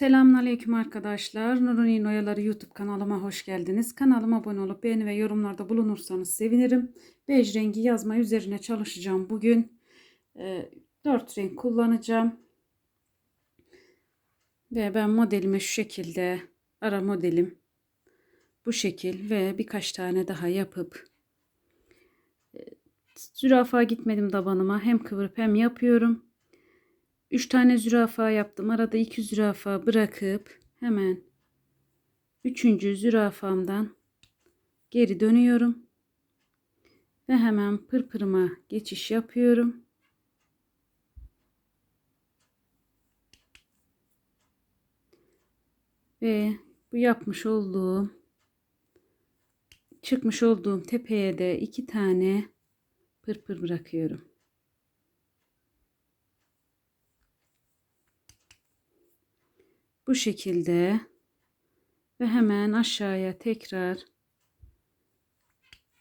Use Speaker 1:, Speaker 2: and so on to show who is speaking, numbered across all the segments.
Speaker 1: Selamünaleyküm arkadaşlar. Nurun Oyaları YouTube kanalıma hoş geldiniz. Kanalıma abone olup beğeni ve yorumlarda bulunursanız sevinirim. Bej rengi yazma üzerine çalışacağım bugün. E, 4 renk kullanacağım. Ve ben modelimi şu şekilde ara modelim bu şekil ve birkaç tane daha yapıp e, zürafa gitmedim tabanıma hem kıvırıp hem yapıyorum. 3 tane zürafa yaptım. Arada 2 zürafa bırakıp hemen 3. zürafamdan geri dönüyorum. Ve hemen pırpırıma geçiş yapıyorum. Ve bu yapmış olduğum çıkmış olduğum tepeye de iki tane pırpır bırakıyorum. Bu şekilde ve hemen aşağıya tekrar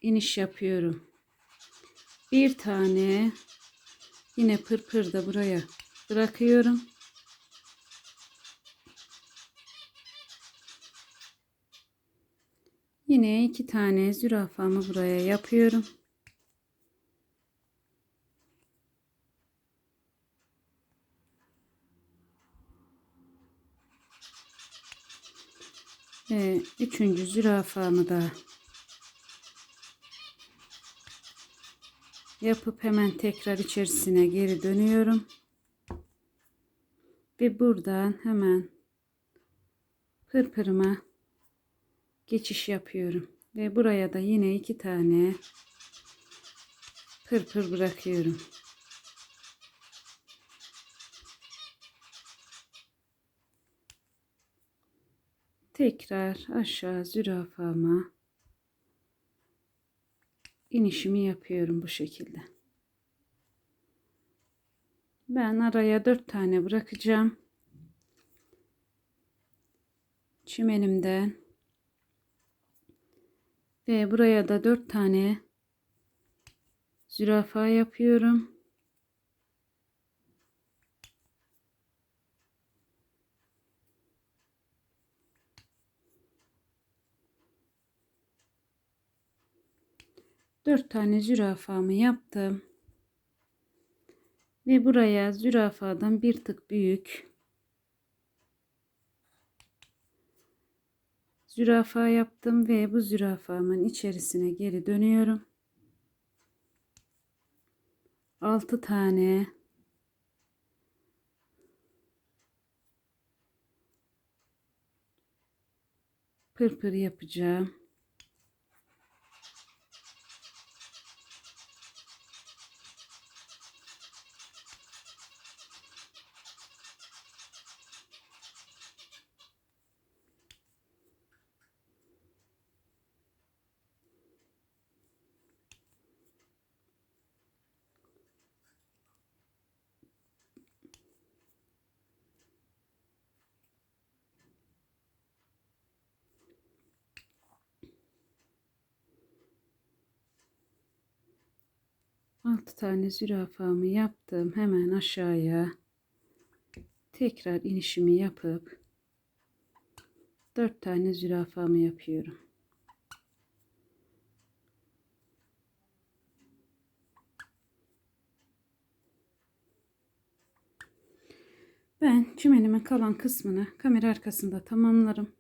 Speaker 1: iniş yapıyorum. Bir tane yine pırpır da buraya bırakıyorum. Yine iki tane zürafamı buraya yapıyorum. Ve üçüncü zürafamı da yapıp hemen tekrar içerisine geri dönüyorum. Ve buradan hemen pırpırıma geçiş yapıyorum. Ve buraya da yine iki tane pırpır bırakıyorum. Tekrar aşağı zürafama inişimi yapıyorum bu şekilde. Ben araya dört tane bırakacağım. Çimenimden ve buraya da dört tane zürafa yapıyorum. Dört tane zürafamı yaptım. Ve buraya zürafadan bir tık büyük zürafa yaptım ve bu zürafamın içerisine geri dönüyorum. 6 tane pırpır yapacağım. Altı tane zürafamı yaptım. Hemen aşağıya tekrar inişimi yapıp dört tane zürafamı yapıyorum. Ben çimenimin kalan kısmını kamera arkasında tamamlarım.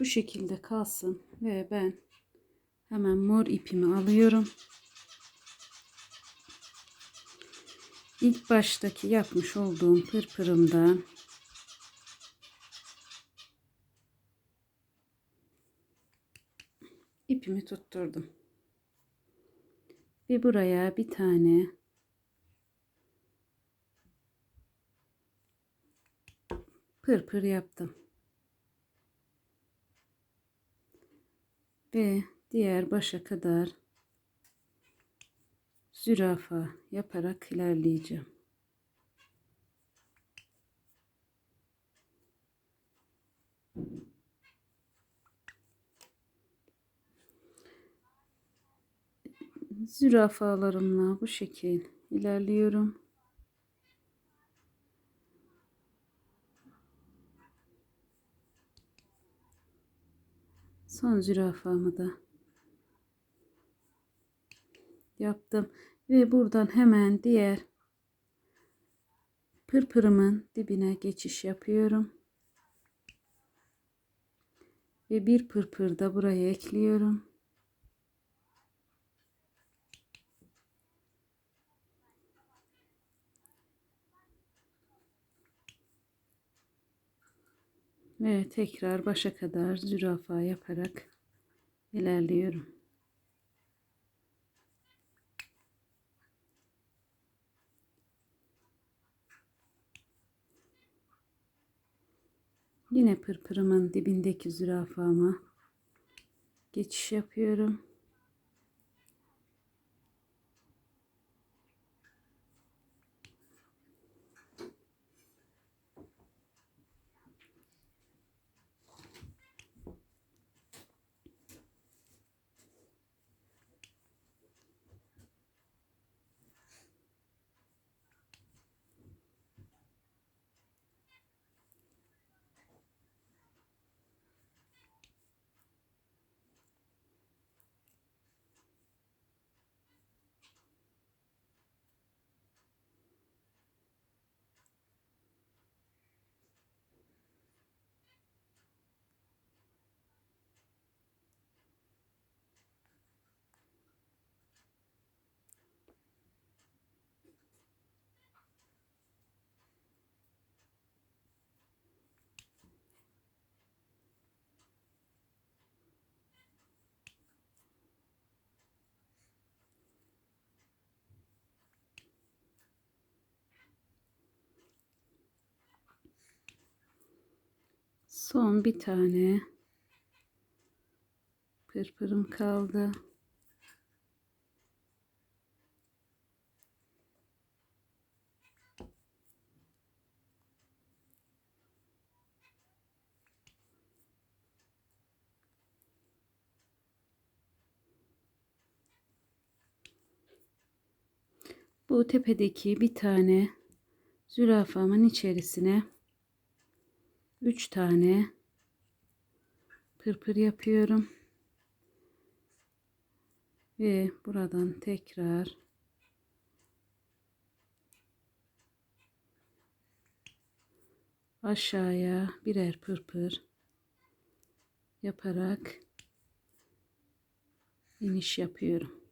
Speaker 1: Bu şekilde kalsın ve ben hemen mor ipimi alıyorum. İlk baştaki yapmış olduğum pırpırımdan ipimi tutturdum. Ve buraya bir tane pırpır yaptım. Ve diğer başa kadar zürafa yaparak ilerleyeceğim. Zürafalarımla bu şekil ilerliyorum. Son zürafamı da yaptım. Ve buradan hemen diğer pırpırımın dibine geçiş yapıyorum. Ve bir pırpır da buraya ekliyorum. Ve tekrar başa kadar zürafa yaparak ilerliyorum. Yine pırpırımın dibindeki zürafama geçiş yapıyorum. Son bir tane pırpırım kaldı. Bu tepedeki bir tane zürafamın içerisine 3 tane pırpır yapıyorum. Ve buradan tekrar aşağıya birer pırpır yaparak iniş yapıyorum.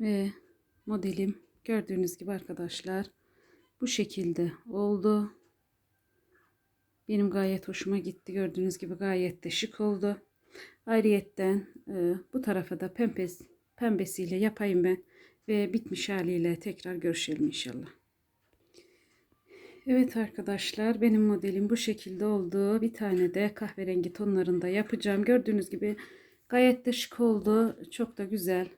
Speaker 1: Ve modelim gördüğünüz gibi arkadaşlar bu şekilde oldu. Benim gayet hoşuma gitti. Gördüğünüz gibi gayet de şık oldu. Ayrıyetten e, bu tarafa da pembes, pembesiyle yapayım ben. Ve bitmiş haliyle tekrar görüşelim inşallah. Evet arkadaşlar benim modelim bu şekilde oldu. Bir tane de kahverengi tonlarında yapacağım. Gördüğünüz gibi gayet de şık oldu. Çok da güzel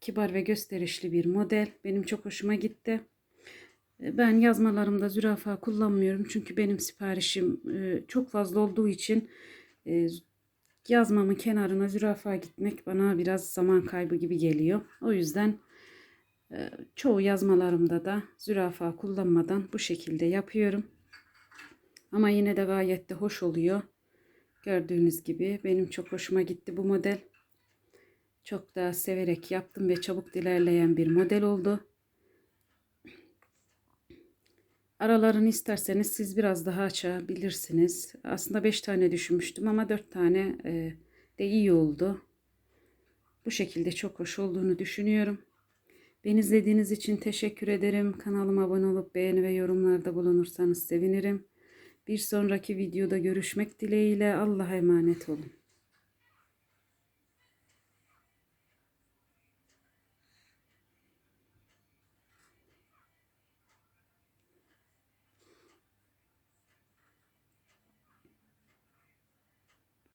Speaker 1: kibar ve gösterişli bir model. Benim çok hoşuma gitti. E, ben yazmalarımda zürafa kullanmıyorum. Çünkü benim siparişim e, çok fazla olduğu için e, yazmamın kenarına zürafa gitmek bana biraz zaman kaybı gibi geliyor. O yüzden çoğu yazmalarımda da zürafa kullanmadan bu şekilde yapıyorum. Ama yine de gayet de hoş oluyor. Gördüğünüz gibi benim çok hoşuma gitti bu model. Çok da severek yaptım ve çabuk ilerleyen bir model oldu. Aralarını isterseniz siz biraz daha açabilirsiniz. Aslında 5 tane düşünmüştüm ama 4 tane e, de iyi oldu. Bu şekilde çok hoş olduğunu düşünüyorum. Beni izlediğiniz için teşekkür ederim. Kanalıma abone olup beğeni ve yorumlarda bulunursanız sevinirim. Bir sonraki videoda görüşmek dileğiyle Allah'a emanet olun.